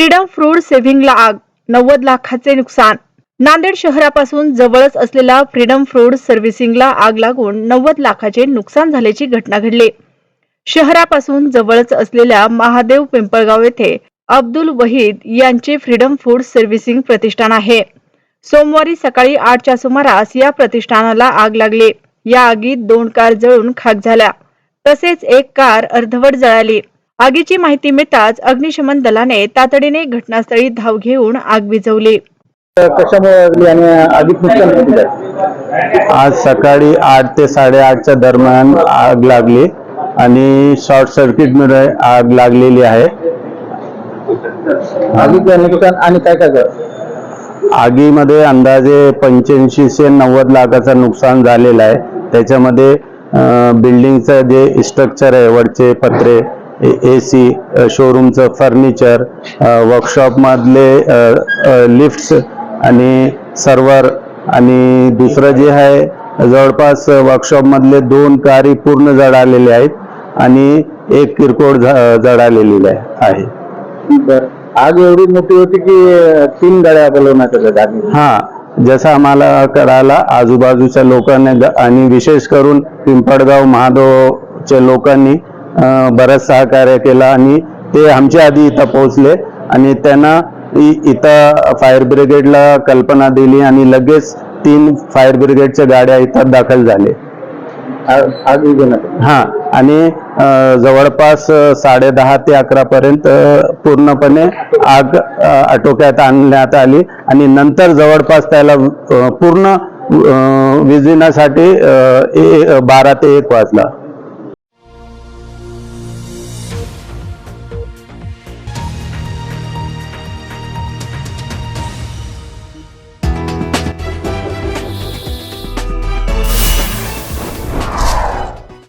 Freedom fruit सेव्हिंगला आग नव्वद लाखाचे नुकसान. नांदेड शहरापासून जवळच असलेल्या फ्रीडम फ्रूट सर्व्हिसिंगला आग लागून नव्वद लाखाचे नुकसान झाल्याची घटना घडली. शहरापासून जवळच असलेल्या महादेव पिंपळगाव येथे अब्दुल वहीद यांचे फ्रीडम फूड सर्व्हिसिंग प्रतिष्ठान आहे. सोमवारी सकाळी आठच्या सुमारास या प्रतिष्ठानाला आग लागली. या आगीत दोन कार जळून खाक झाल्या. तसेच एक कार अर्धवट जळाली. आगीची माहिती मिळताच अग्निशमन दलाने तातडीने घटनास्थळी धाव घेऊन आग विझवली. कशामुळे लागली आणि आगीत नुकसान किती झालं? आज सकाळी आठ ते साडेआठच्या दरम्यान आग लागली आणि शॉर्ट सर्किटमुळे आग लागलेली आहे. आगीचं नुकसान आणि काय काय झालं? आगीमध्ये अंदाजे पंच्याऐंशी ते नव्वद लाखाचं नुकसान झालेलं आहे. त्याच्यामध्ये बिल्डिंगचं जे स्ट्रक्चर आहे वरचे पत्रे ए सी शोरूमचं फर्निचर वर्कशॉपमधले लिफ्ट्स आणि सर्वर आणि दुसरं जे आहे जवळपास वर्कशॉपमधले दोन कारी पूर्ण जळालेले आहेत आणि एक किरकोळ जळालेली आहे. आग एवढी मोठी होती की तीन गाड्या आगी हा जसं आम्हाला कळाला आजूबाजूच्या लोकांनी आणि विशेष करून पिंपळगाव महादेवच्या लोकांनी बरंच सहकार्य केलं आणि ते आमच्या आधी इथं पोहोचले आणि त्यांना इथं फायर ब्रिगेडला कल्पना दिली आणि लगेच तीन फायर ब्रिगेडच्या गाड्या इथं दाखल झाले आग. हा आणि जवळपास साडेदहा ते अकरा पर्यंत पूर्णपणे आग आटोक्यात आणण्यात आली आणि नंतर जवळपास त्याला पूर्ण ए- बारा ते एक वाजला